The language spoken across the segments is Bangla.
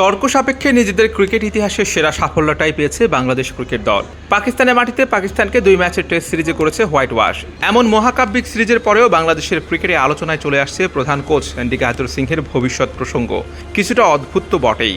তর্ক সাপেক্ষে নিজেদের ক্রিকেট ইতিহাসের সেরা সাফল্যটাই পেয়েছে বাংলাদেশ ক্রিকেট দল। পাকিস্তানের মাটিতে পাকিস্তানকে দুই ম্যাচের টেস্ট সিরিজে করেছে হোয়াইট ওয়াশ। এমন মহাকাব্যিক সিরিজের পরেও বাংলাদেশের ক্রিকেটে আলোচনায় চলে আসছে প্রধান কোচ অ্যান্ডি গাহাতুর সিংহের ভবিষ্যৎ প্রসঙ্গ। কিছুটা অদ্ভুত তো বটেই।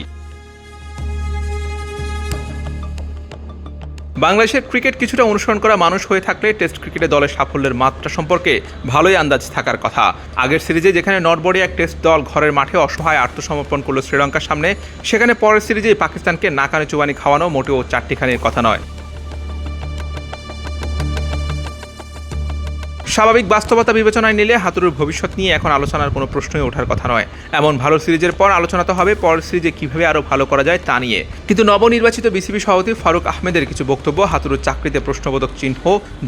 বাংলাদেশের ক্রিকেট কিছুটা অনুসরণ করা মানুষ হয়ে থাকলে টেস্ট ক্রিকেটে দলের সাফল্যের মাত্রা সম্পর্কে ভালোই আন্দাজ থাকার কথা। আগের সিরিজে যেখানে নটবরে এক টেস্ট দল ঘরের মাঠে অসহায় আত্মসমর্পণ করল শ্রীলঙ্কার সামনে, সেখানে পরের সিরিজে পাকিস্তানকে নাকানে চুবানি খাওয়ানো মোটেও চারটিখানির কথা নয়। স্বাভাবিক বাস্তবতা বিবেচনায় নিলে হাতুড়ুর ভবিষ্যৎ নিয়ে এখন আলোচনার কোনো প্রশ্নই ওঠার কথা নয়। এমন ভালো সিরিজের পর আলোচনা তো হবে, পরের সিরিজে কীভাবে আরও ভালো করা যায় তা নিয়ে। কিন্তু নবনির্বাচিত বিসিবি সভাপতি ফারুক আহমেদের কিছু বক্তব্য হাতুড়ুর চাকরিতে প্রশ্নবোধক চিহ্ন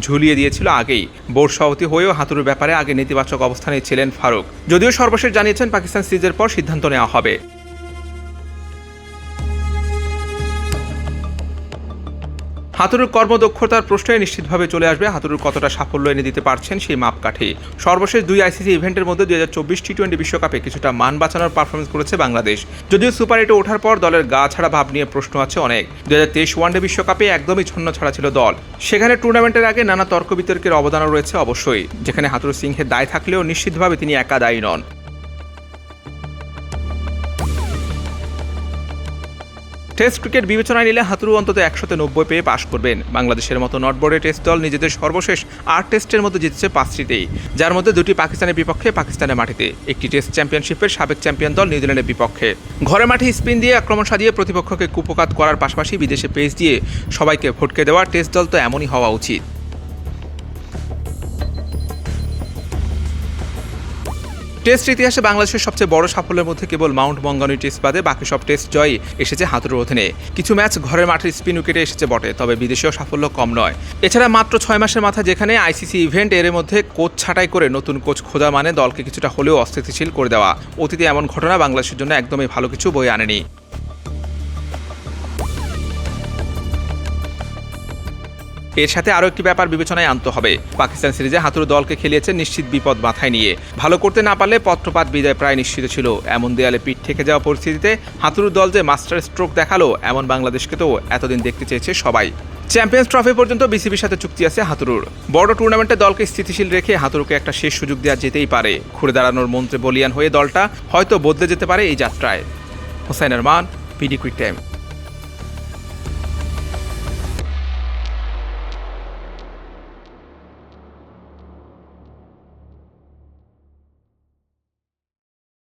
ঝুলিয়ে দিয়েছিল আগেই। বোর্ড সভাপতি হয়েও হাতুড়ুর ব্যাপারে আগে নেতিবাচক অবস্থানে ছিলেন ফারুক। যদিও সর্বশেষ জানিয়েছেন পাকিস্তান সিরিজের পর সিদ্ধান্ত নেওয়া হবে। হাতুড়ুর কর্মদক্ষতার প্রশ্নে নিশ্চিতভাবে চলে আসবে। হাতুড়ুর কতটা সাফল্য এনে দিতে পারছেন সেই মাপকাঠি। সর্বশেষ দুই আইসিসি ইভেন্টের মধ্যে দুই হাজার চব্বিশ টি টোয়েন্টি বিশ্বকাপে কিছুটা মান বাঁচানোর পারফরমেন্স করেছে বাংলাদেশ। যদিও সুপার এইটে ওঠার পর দলের গা ছাড়া ভাব নিয়ে প্রশ্ন আছে অনেক। দুই হাজার তেইশ ওয়ানডে বিশ্বকাপে একদমই ছন্ন ছাড়া ছিল দল। সেখানে টুর্নামেন্টের আগে নানা তর্ক বিতর্কের অবদানও রয়েছে অবশ্যই, যেখানে হাতুর সিংহের দায় থাকলেও নিশ্চিতভাবে তিনি একা দায়ী নন। টেস্ট ক্রিকেট বিবেচনায় নিলে হাতুরু অন্তত একশোতে নব্বই পেয়ে পাশ করবেন। বাংলাদেশের মতো নটবোর্ডে টেস্ট দল নিজেদের সর্বশেষ আট টেস্টের মধ্যে জিতেছে পাঁচটিতেই যার মধ্যে দুটি পাকিস্তানের বিপক্ষে, পাকিস্তানের মাটিতে। একটি টেস্ট চ্যাম্পিয়নশিপের সাবেক চ্যাম্পিয়ন দল নিউজিল্যান্ডের বিপক্ষে। ঘরে মাঠে স্পিন দিয়ে আক্রমণ সাজিয়ে প্রতিপক্ষকে কুপকাত করার পাশাপাশি বিদেশে পেস দিয়ে সবাইকে ভটকে দেওয়া টেস্ট দল তো এমনই হওয়া উচিত। টেস্ট ইতিহাসে বাংলাদেশের সবচেয়ে বড় সাফল্যের মধ্যে কেবল মাউন্ট বঙ্গানুই টেস্ট বাদে বাকি সব টেস্ট জয়ই এসেছে হাতুর অধীনে। কিছু ম্যাচ ঘরের মাঠের স্পিন উইকেটে এসেছে বটে, তবে বিদেশেও সাফল্য কম নয়। এছাড়া মাত্র ছয় মাসের মাথা যেখানে আইসিসি ইভেন্ট এর মধ্যে কোচ ছাঁটাই করে নতুন কোচ খোঁজা মানে দলকে কিছুটা হলেও অস্থিতিশীল করে দেওয়া। অতীতে এমন ঘটনা বাংলাদেশের জন্য একদমই ভালো কিছু বয়ে আনেনি। এর সাথে আরও একটি ব্যাপার বিবেচনায় আনতে হবে। পাকিস্তান সিরিজে হাতুড়ু দলকে খেলিয়েছে নিশ্চিত বিপদ মাথায় নিয়ে। ভালো করতে না পারলে পত্রপাত বিদায় প্রায় নিশ্চিত ছিল। এমন দেয়ালে পিঠ থেকে যাওয়া পরিস্থিতিতে হাতুড়ু দল যে মাস্টার স্ট্রোক দেখাল, এমন বাংলাদেশকে তো এতদিন দেখতে চেয়েছে সবাই। চ্যাম্পিয়ন্স ট্রফি পর্যন্ত বিসিবির সাথে চুক্তি আছে হাতুরুর। বড় টুর্নামেন্টে দলকে স্থিতিশীল রেখে হাতুরুকে একটা শেষ সুযোগ দেওয়া যেতেই পারে। ঘুরে দাঁড়ানোর মন্ত্রে বলিয়ান হয়ে দলটা হয়তো বদলে যেতে পারে এই যাত্রায়। Hossain Arman, PD quick time.